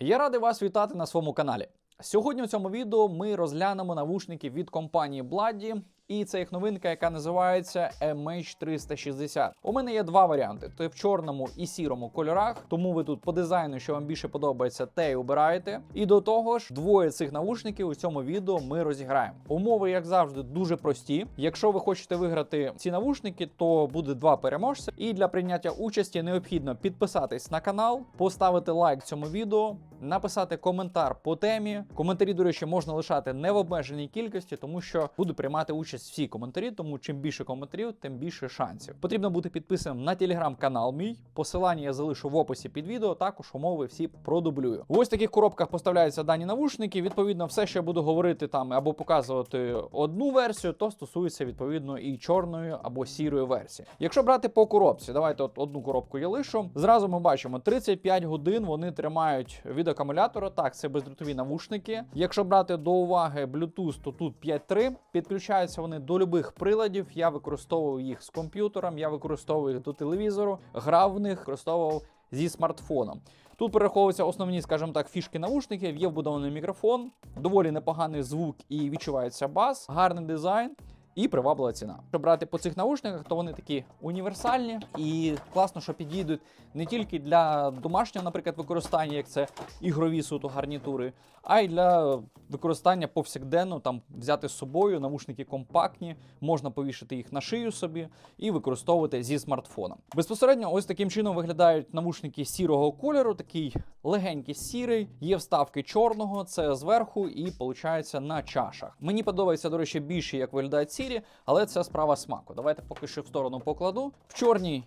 Я радий вас вітати на своєму каналі. Сьогодні у цьому відео ми розглянемо навушники від компанії Bladdy, і це їх новинка, яка називається MH360. У мене є два варіанти: то в чорному і сірому кольорах. Тому ви тут по дизайну, що вам більше подобається, те й обираєте. І до того ж, двоє цих навушників у цьому відео ми розіграємо. Умови, як завжди, дуже прості. Якщо ви хочете виграти ці навушники, то буде два переможця. І для прийняття участі необхідно підписатись на канал, поставити лайк цьому відео, написати коментар по темі. Коментарі, до речі, можна лишати не в обмеженій кількості, тому що буду приймати участь всі коментарі. Тому чим більше коментарів, тим більше шансів. Потрібно бути підписаним на телеграм-канал. Мій посилання я залишу в описі під відео. Також умови всі продублюю. В ось таких коробках поставляються дані навушники. Відповідно, все, що я буду говорити там або показувати одну версію, то стосується відповідно і чорної або сірої версії. Якщо брати по коробці, давайте от одну коробку я лишу. Зразу ми бачимо 35 годин. Вони тримають від акумулятора. Так, це бездротові навушники. Якщо брати до уваги Bluetooth, то тут 5.3. Підключаються вони до любих приладів. Я використовував їх з комп'ютером, я використовував їх до телевізору, грав в них, використовував зі смартфоном. Тут перераховуються основні, скажімо так, фішки наушників, Є вбудований мікрофон, доволі непоганий звук і відчувається бас, гарний дизайн. І приваблива ціна. Щоб брати по цих наушниках, то вони такі універсальні і класно, що підійдуть не тільки для домашнього, наприклад, використання, як це ігрові суто гарнітури, а й для використання повсякденно, там взяти з собою навушники компактні, можна повішати їх на шию собі і використовувати зі смартфоном. Безпосередньо, ось таким чином виглядають навушники сірого кольору, такий легенький сірий. Є вставки чорного, це зверху, і виходить на чашах. Мені подобається, до речі, більше, як виглядають сірі, але це справа смаку. Давайте поки що в сторону покладу. В чорній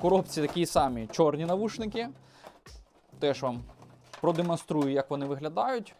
коробці такі самі чорні навушники. Теж вам продемонструю, як вони виглядають.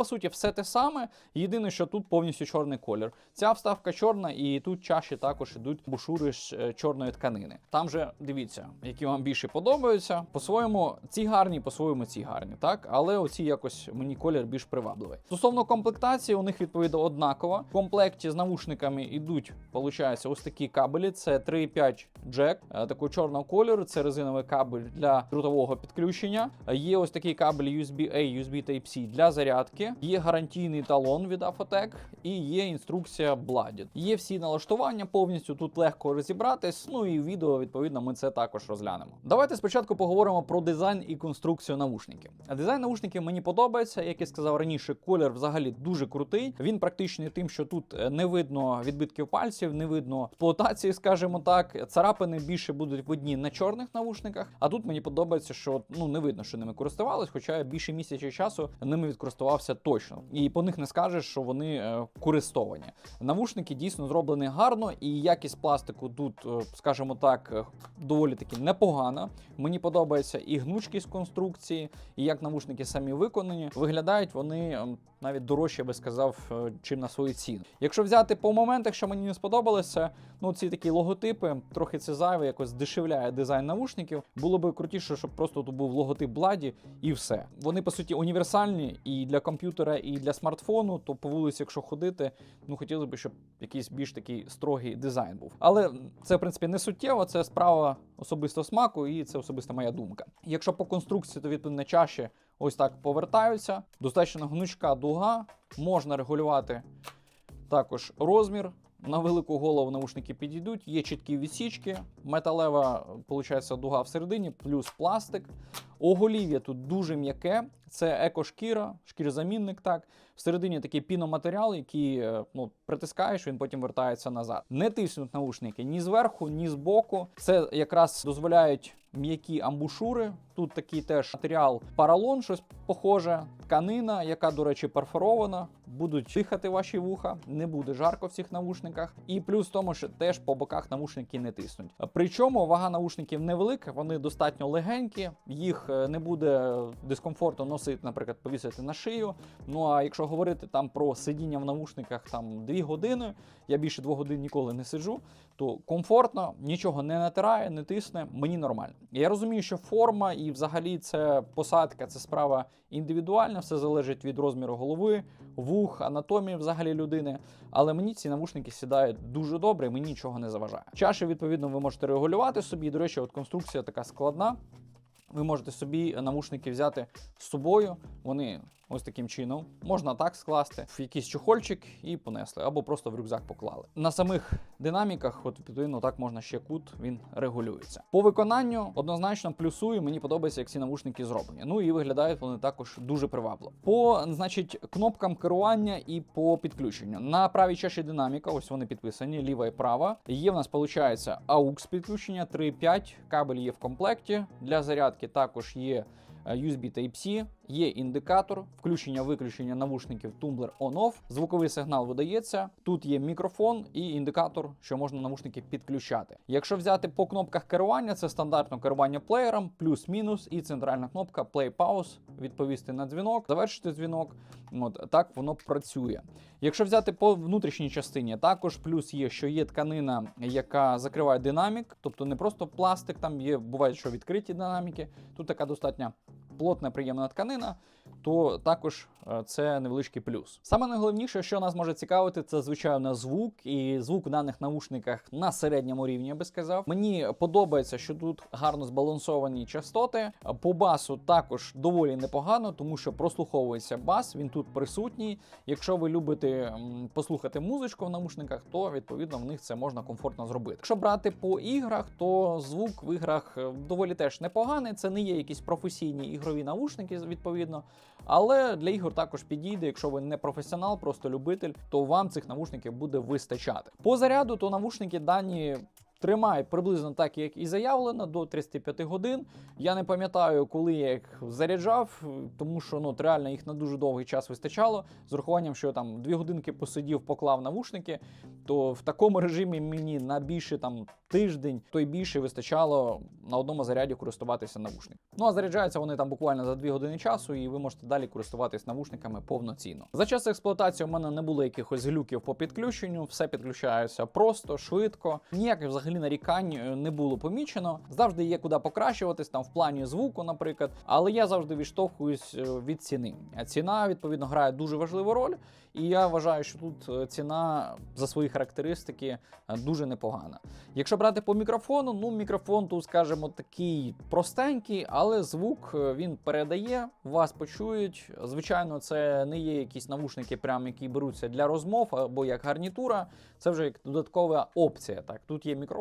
По суті, все те саме. Єдине, що тут повністю чорний колір. Ця вставка чорна, і тут чаші також ідуть бушури з е, чорної тканини. Там же дивіться, які вам більше подобаються. По-своєму, ці гарні, по-своєму ці гарні, так? Але оці якось мені колір більш привабливий. Стосовно комплектації, у них відповідно однакова. В комплекті з навушниками йдуть, виходить, ось такі кабелі. Це 3,5 джек е, такого чорного кольору. Це резиновий кабель для дротового підключення. Е, Є ось такий кабель USB-A, USB Type-C для зарядки. Є гарантійний талон від Afotec і є інструкція Bladed. Є всі налаштування повністю тут легко розібратись. Ну і відео відповідно ми це також розглянемо. Давайте спочатку поговоримо про дизайн і конструкцію навушників. Дизайн навушників мені подобається. Як я сказав раніше, колір взагалі дуже крутий. Він практичний тим, що тут е, не видно відбитків пальців, не видно експлуатації, скажімо так. Царапини більше будуть видні на чорних навушниках. А тут мені подобається, що ну не видно, що ними користувались, хоча більше місяця часу ними відкористувався точно. І по них не скажеш, що вони е, користовані. Навушники дійсно зроблені гарно, і якість пластику тут, е, скажімо так, е, доволі таки непогана. Мені подобається і гнучкість конструкції, і як навушники самі виконані. Виглядають вони навіть дорожче, я би сказав, чим на свою ціну. Якщо взяти по моментах, що мені не сподобалося, ну ці такі логотипи, трохи це зайве, якось здешевляє дизайн навушників. Було би крутіше, щоб просто тут був логотип Бладі і все. Вони по суті універсальні і для комп'ютера, і для смартфону. То по вулиці, якщо ходити, ну хотілося б, щоб якийсь більш такий строгий дизайн був. Але це в принципі не суттєво, це справа особисто смаку, і це особиста моя думка. Якщо по конструкції, то відповідно чаші ось так повертаються. Достатньо гнучка дуга, можна регулювати також розмір. На велику голову наушники підійдуть, є чіткі відсічки, металева, виходить, дуга всередині, плюс пластик. Оголів'я тут дуже м'яке, це екошкіра, шкірозамінник. Так, всередині такий піноматеріал, який е, ну, притискаєш, він потім вертається назад. Не тиснуть наушники ні зверху, ні збоку. Це якраз дозволяють м'які амбушури. Тут такий теж матеріал паралон, щось похоже, тканина, яка, до речі, перфорована. Будуть дихати ваші вуха, не буде жарко в цих навушниках. І плюс в тому, що теж по боках навушники не тиснуть. Причому вага навушників невелика, вони достатньо легенькі, їх е, не буде дискомфортно носити, наприклад, повісити на шию. Ну а якщо говорити там про сидіння в навушниках там 2 години, я більше 2 годин ніколи не сиджу, то комфортно, нічого не натирає, не тисне, мені нормально. Я розумію, що форма і взагалі це посадка, це справа індивідуальна, все залежить від розміру голови, вух, анатомії взагалі людини. Але мені ці навушники сідають дуже добре, мені нічого не заважає. Чаші, відповідно, ви можете регулювати собі. До речі, от конструкція така складна. Ви можете собі навушники взяти з собою. Вони ось таким чином можна так скласти в якийсь чохольчик і понесли, або просто в рюкзак поклали. На самих динаміках, от відповідно, так можна ще кут, він регулюється. По виконанню однозначно плюсую. Мені подобається, як ці навушники зроблені. Ну і виглядають вони також дуже привабливо. По значить кнопкам керування і по підключенню. На правій чаші динаміка, ось вони підписані, ліва і права. Є в нас, виходить, AUX підключення 3.5, кабель є в комплекті. Для зарядки також є USB Type-C, є індикатор, включення-виключення навушників тумблер on-off, звуковий сигнал видається. Тут є мікрофон і індикатор, що можна навушники підключати. Якщо взяти по кнопках керування, це стандартно керування плеєром, плюс-мінус, і центральна кнопка Play Pause, відповісти на дзвінок, завершити дзвінок. От так воно працює. Якщо взяти по внутрішній частині, також плюс є, що є тканина, яка закриває динамік, тобто не просто пластик, там є, буває, що відкриті динаміки. Тут така достатньо плотна, приємна тканина, то також е, це невеличкий плюс. Саме найголовніше, що нас може цікавити, це звичайно звук, і звук в даних навушниках на середньому рівні, я би сказав. Мені подобається, що тут гарно збалансовані частоти. По басу також доволі непогано, тому що прослуховується бас, він тут присутній. Якщо ви любите послухати музичку в навушниках, то відповідно в них це можна комфортно зробити. Якщо брати по іграх, то звук в іграх е, доволі теж непоганий. Це не є якісь професійні ігрові навушники, відповідно. Але для ігор також підійде, якщо ви не професіонал, просто любитель, то вам цих навушників буде вистачати. По заряду, то навушники дані. Тримають приблизно так, як і заявлено, до 35 годин. Я не пам'ятаю, коли я їх заряджав, тому що ну, реально їх на дуже довгий час вистачало. З урахуванням, що я там 2 годинки посидів, поклав навушники, то в такому режимі мені на більше там тиждень, то й більше вистачало на одному заряді користуватися навушниками. Ну а заряджаються вони там буквально за 2 години часу, і ви можете далі користуватись навушниками повноцінно. За час експлуатації у мене не було якихось глюків по підключенню, все підключається просто, швидко. Ніяких взагалі нарікань е, не було помічено. Завжди є куди покращуватись там в плані звуку, наприклад. Але я завжди відштовхуюсь е, від ціни. А ціна відповідно грає дуже важливу роль. І я вважаю, що тут е, ціна за свої характеристики дуже непогана. Якщо брати по мікрофону, ну мікрофон тут, скажімо, такий простенький, але звук він передає, вас почують. Звичайно, це не є якісь навушники, прям які беруться для розмов або як гарнітура. Це вже як додаткова опція. Так, тут є мікрофон,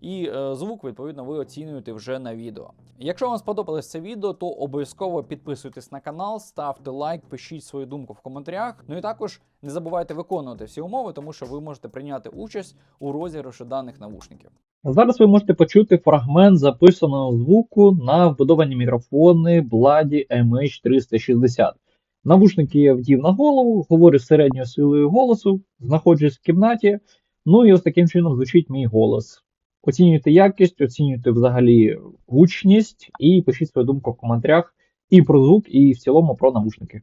і е, звук, відповідно, ви оцінюєте вже на відео. Якщо вам сподобалось це відео, то обов'язково підписуйтесь на канал, ставте лайк, пишіть свою думку в коментарях. Ну і також не забувайте виконувати всі умови, тому що ви можете прийняти участь у розіграші даних навушників. Зараз ви можете почути фрагмент записаного звуку на вбудовані мікрофони Blady MH360. Навушники я вдів на голову, говорю середньою силою голосу, знаходжусь в кімнаті, ну і ось таким чином звучить мій голос. Оцінюйте якість, оцінюйте взагалі гучність і пишіть свою думку в коментарях і про звук, і в цілому про навушники.